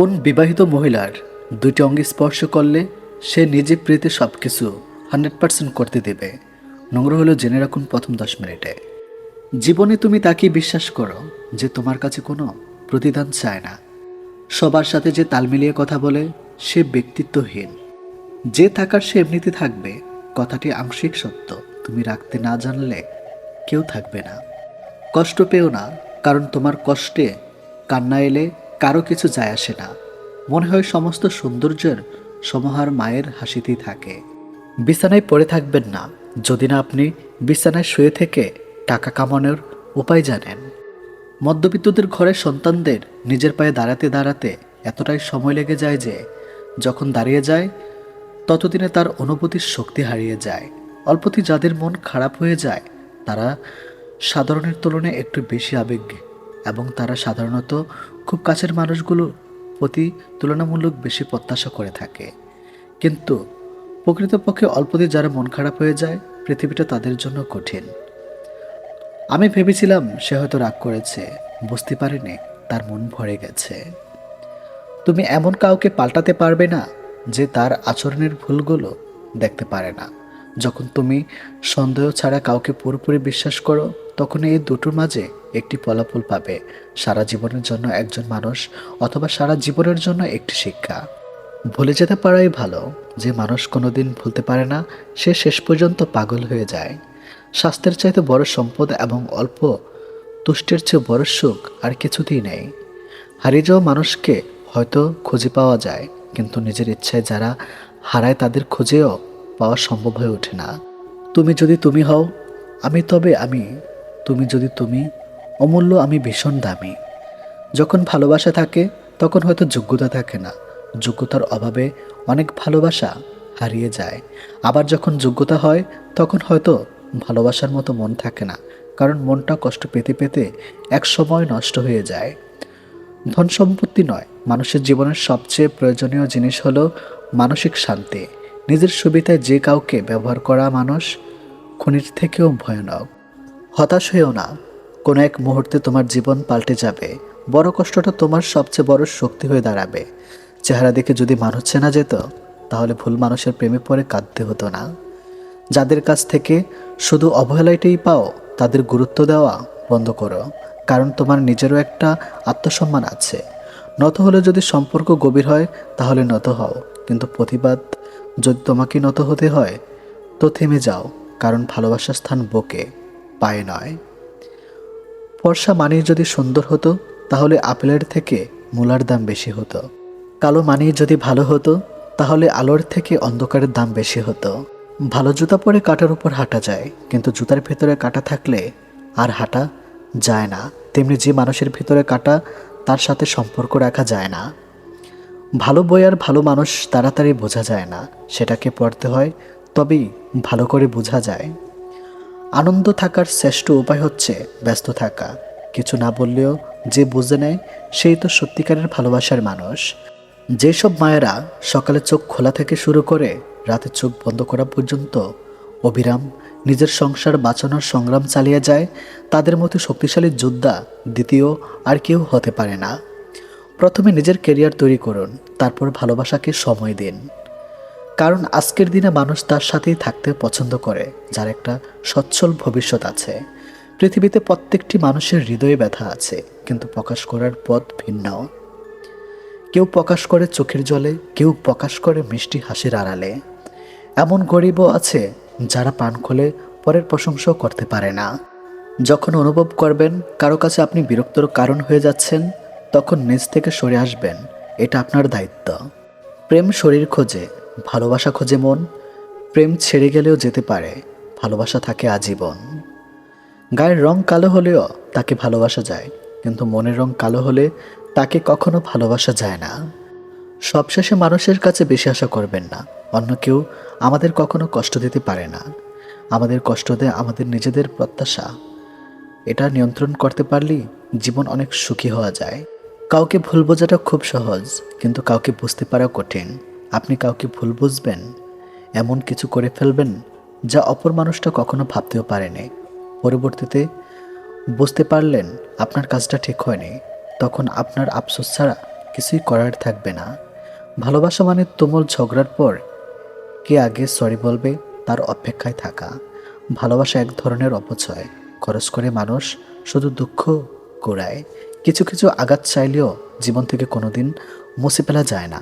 কোন বিবাহিত মহিলার দুইটি অঙ্গে স্পর্শ করলে সে নিজে প্রীতি সব কিছু হান্ড্রেড পার্সেন্ট করতে দেবে? নোংরা হলো জেনে রাখুন প্রথম দশ মিনিটে। জীবনে তুমি তাকে বিশ্বাস করো যে তোমার কাছে কোনো প্রতিদান চায় না। সবার সাথে যে তাল মিলিয়ে কথা বলে, সে ব্যক্তিত্বহীন। যে থাকার সে এমনিতে থাকবে, কথাটি আংশিক সত্য। তুমি রাখতে না জানলে কেউ থাকবে না। কষ্ট পেও না, কারণ তোমার কষ্টে কান্না এলে কারও কিছু যায় আসে না। মনে হয় সমস্ত সৌন্দর্যের সমহার মায়ের হাসিতেই থাকে। বিছানায় পড়ে থাকবেন না, যদি না আপনি বিছানায় শুয়ে থেকে টাকা কামানোর উপায় জানেন। মধ্যবিত্তদের ঘরের সন্তানদের নিজের পায়ে দাঁড়াতে দাঁড়াতে এতটাই সময় লেগে যায় যে, যখন দাঁড়িয়ে যায়, ততদিনে তার অনুভূতির শক্তি হারিয়ে যায়। অল্পতি যাদের মন খারাপ হয়ে যায়, তারা সাধারণের তুলনায় একটু বেশি আবেগ এবং তারা সাধারণত খুব কাছের মানুষগুলো প্রতি তুলনামূলক বেশি প্রত্যাশা করে থাকে। কিন্তু প্রকৃতপক্ষে অল্পদিন যারা মন খারাপ হয়ে যায়, পৃথিবীটা তাদের জন্য কঠিন। আমি ভেবেছিলাম সে হয়তো রাগ করেছে, বুঝতে পারেনি, তার মন ভরে গেছে। তুমি এমন কাউকে পাল্টাতে পারবে না যে তার আচরণের ভুলগুলো দেখতে পারে না। যখন তুমি সন্দেহ ছাড়া কাউকে পুরোপুরি বিশ্বাস করো তখন এই দুটোর মাঝে একটি ফলাফল পাবে, সারা জীবনের জন্য একজন মানুষ অথবা সারা জীবনের জন্য একটি শিক্ষা। ভুলে যেতে পারাই ভালো, যে মানুষ কোনোদিন ভুলতে পারে না, সে শেষ পর্যন্ত পাগল হয়ে যায়। স্বাস্থ্যের চাইতে বড় সম্পদ এবং অল্প তুষ্টের চেয়ে বড় সুখ আর কিছুতেই নেই। হারিয়ে যাওয়া মানুষকে হয়তো খুঁজে পাওয়া যায়, কিন্তু নিজের ইচ্ছায় যারা হারায় তাদের খুঁজেও পাওয়া সম্ভব হয়ে ওঠে না। তুমি যদি তুমি হও, আমি তবে আমি। তুমি যদি তুমি অমূল্য, আমি ভীষণ দামি। যখন ভালোবাসা থাকে, তখন হয়তো যোগ্যতা থাকে না। যোগ্যতার অভাবে অনেক ভালোবাসা হারিয়ে যায়। আবার যখন যোগ্যতা হয়, তখন হয়তো ভালোবাসার মতো মন থাকে না, কারণ মনটা কষ্ট পেতে পেতে এক সময় নষ্ট হয়ে যায়। ধন সম্পত্তি নয়, মানুষের জীবনের সবচেয়ে প্রয়োজনীয় জিনিস হলো মানসিক শান্তি। নিজের সুবিধায় যে কাউকে ব্যবহার করা মানুষ খনির থেকেও ভয়ানক। হতাশ হয়েও না। কোনো এক মুহূর্তে তোমার জীবন পাল্টে যাবে। বড় কষ্টটা তোমার সবচেয়ে বড় শক্তি হয়ে দাঁড়াবে। চেহারা দেখে যদি মানুষ চেনা যেত, তাহলে ভুল মানুষের প্রেমে পড়ে কাঁদতে হতো না। যাদের কাছ থেকে শুধু অবহেলাইটাই পাও, তাদের গুরুত্ব দেওয়া বন্ধ করো। কারণ তোমার নিজেরও একটা আত্মসম্মান আছে। নত হলে যদি সম্পর্ক গভীর হয়, তাহলে নত হও। কিন্তু প্রতিবাদ যদি তোমাকে নত হতে হয়, তো থেমে যাও। কারণ ভালোবাসার স্থান বুকে। পায়ে নয়। ফর্সা মানি যদি সুন্দর হতো, তাহলে আপেলের থেকে মূলার দাম বেশি হতো। কালো মানি যদি ভালো হতো, তাহলে আলোর থেকে অন্ধকারের দাম বেশি হতো। ভালো জুতা পরে কাটার উপর হাঁটা যায়, কিন্তু জুতার ভেতরে কাটা থাকলে আর হাঁটা যায় না। তেমনি যে মানুষের ভিতরে কাটা, তার সাথে সম্পর্ক রাখা যায় না। ভালো বই আর ভালো মানুষ তাড়াতাড়ি বোঝা যায় না। সেটাকে পড়তে হয়, তবেই ভালো করে বোঝা যায়। আনন্দ থাকার শ্রেষ্ঠ উপায় হচ্ছে ব্যস্ত থাকা। কিছু না বললেও যে বুঝে নেয়, সেই তো সত্যিকারের ভালোবাসার মানুষ। যেসব মায়েরা সকালে চোখ খোলা থেকে শুরু করে রাতে চোখ বন্ধ করা পর্যন্ত অবিরাম নিজের সংসার বাঁচানোর সংগ্রাম চালিয়ে যায়, তাদের মতো শক্তিশালী যোদ্ধা, দ্বিতীয় আর কেউ হতে পারে না। প্রথমে নিজের কেরিয়ার তৈরি করুন, তারপর ভালোবাসাকে সময় দিন। কারণ আজকের দিনে মানুষ তার সাথেই থাকতে পছন্দ করে, যার একটা সচ্ছল ভবিষ্যৎ আছে। পৃথিবীতে প্রত্যেকটি মানুষের হৃদয়ে ব্যথা আছে, কিন্তু প্রকাশ করার পথ ভিন্ন কেউ প্রকাশ করে চোখের জলে, কেউ প্রকাশ করে মিষ্টি হাসির আড়ালে। এমন গরিবও আছে, যারা পান খোলে, পরের প্রশংসাও করতে পারে না। যখন অনুভব করবেন, কারও কাছে আপনি বিরক্তর কারণ হয়ে যাচ্ছেন, তখন নিজ থেকে সরে আসবেন, এটা আপনার দায়িত্ব। প্রেম শরীর খোঁজে ভালোবাসা খোঁজে মন, প্রেম ছেড়ে গেলেও যেতে পারে, ভালোবাসা থাকে আজীবন। গায়ের রং কালো হলেও তাকে ভালোবাসা যায়, কিন্তু মনের রং কালো হলে তাকে কখনো ভালোবাসা যায় না। সবশেষে মানুষের কাছে বেশি আশা করবেন না, অন্য কেউ আমাদের কখনো কষ্ট দিতে পারে না। আমাদের কষ্ট দেয় আমাদের নিজেদের প্রত্যাশা। এটা নিয়ন্ত্রণ করতে পারলেই জীবন অনেক সুখী হওয়া যায়। কাউকে ভুল বোঝাটা খুব সহজ, কিন্তু কাউকে বুঝতে পারা কঠিন। আপনি কাউকে ভুল বুঝবেন, এমন কিছু করে ফেলবেন যা অপর মানুষটা কখনো ভাবতেও পারেনি। পরবর্তীতে বুঝতে পারলেন আপনার কাজটা ঠিক হয়নি, তখন আপনার আফসোস ছাড়া কিছুই করার থাকবে না। ভালোবাসা মানে তুমুল ঝগড়ার পর কে আগে সরি বলবে তার অপেক্ষায় থাকা। ভালোবাসা এক ধরনের অপচয়। খরচ করে মানুষ শুধু দুঃখ কুড়ায়। কিছু কিছু আঘাত চাইলেও জীবন থেকে কোনোদিন মুছে ফেলা যায় না।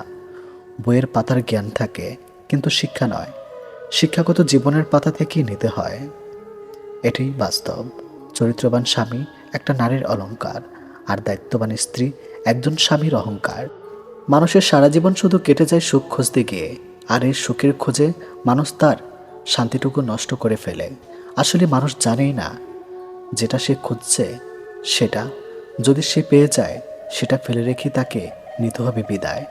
বইয়ের পাতার জ্ঞান থাকে, কিন্তু শিক্ষা নয়। শিক্ষাগত জীবনের পাতা থেকেই নিতে হয়। এটাই বাস্তব। চরিত্রবান স্বামী একটা নারীর অলংকার, আর দায়িত্ববান স্ত্রী একজন স্বামীর অহংকার। মানুষের সারা জীবন শুধু কেটে যায় সুখ খুঁজতে গিয়ে, আর এই সুখের খোঁজে মানুষ তার শান্তিটুকু নষ্ট করে ফেলে। আসলে মানুষ জানেই না, যেটা সে খুঁজছে, সেটা। যদি সে পেয়ে যায়, সেটা ফেলে রেখে তাকে নিতে হবে বিদায়।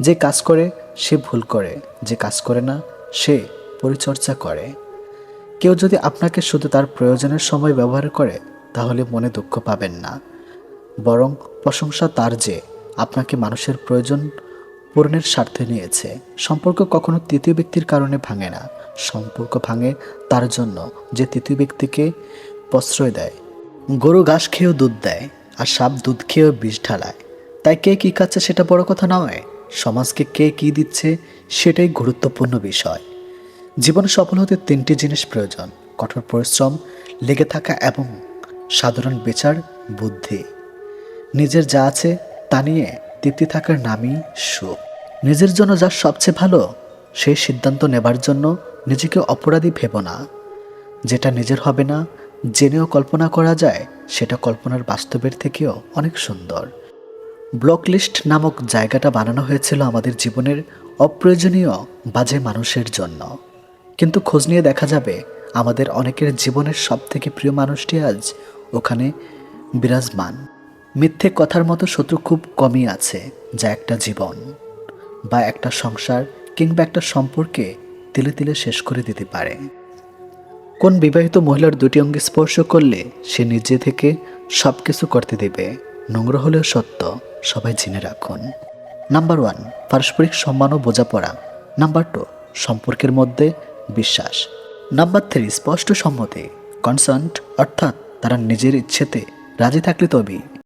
যে কাজ করে, সে ভুল করে। যে কাজ করে না, সে পরিচর্যা করে। কেউ যদি আপনাকে শুধু তার প্রয়োজনের সময় ব্যবহার করে, তাহলে মনে দুঃখ পাবেন না। বরং প্রশংসা তার যে আপনাকে মানুষের প্রয়োজন পূরণের স্বার্থে নিয়েছে। সম্পর্ক কখনো তৃতীয় ব্যক্তির কারণে ভাঙে না। সম্পর্ক ভাঙে তার জন্য যে তৃতীয় ব্যক্তিকে প্রশ্রয় দেয়। গরু ঘাস খেয়েও দুধ দেয়, আর সাপ দুধ খেয়েও বিষ ঢালায়। তাই কে কী খাচ্ছে সেটা বড় কথা নয়? সমাজকে কে কী দিচ্ছে সেটাই গুরুত্বপূর্ণ বিষয়। জীবনে সফল হতে তিনটি জিনিস প্রয়োজন, কঠোর পরিশ্রম, লেগে থাকা এবং সাধারণ বিচার, বুদ্ধি। নিজের যা আছে তা নিয়ে তৃপ্তি থাকার নামই সুখ। নিজের জন্য যা সবচেয়ে ভালো, সেই সিদ্ধান্ত নেবার জন্য নিজেকে অপরাধী ভেব না। যেটা নিজের হবে না, জেনেও কল্পনা করা যায়, সেটা কল্পনার বাস্তবের থেকেও অনেক সুন্দর। ব্লক লিস্ট নামক জায়গাটা বানানো হয়েছিল আমাদের জীবনের অপ্রয়োজনীয় বাজে মানুষের জন্য। কিন্তু খোঁজ নিয়ে দেখা যাবে, আমাদের অনেকের জীবনের সব থেকে প্রিয় মানুষটি আজ ওখানে বিরাজমান। মিথ্যে কথার মতো শত্রু খুব কমই আছে যা একটা জীবন বা একটা সংসার কিংবা একটা সম্পর্কে তিলে তিলে শেষ করে দিতে পারে। কোন বিবাহিত মহিলার দুটি অঙ্গে স্পর্শ করলে সে নিজে থেকে সব কিছু করতে দেবে? নোংরা হলেও সত্য, সবাই জেনে রাখুন। নাম্বার ওয়ান, পারস্পরিক সম্মান ও বোঝাপড়া। নাম্বার টু, সম্পর্কের মধ্যে বিশ্বাস। নাম্বার থ্রি, স্পষ্ট সম্মতি কনসার্ট অর্থাৎ তারা নিজের ইচ্ছেতে রাজি থাকলে তবেই।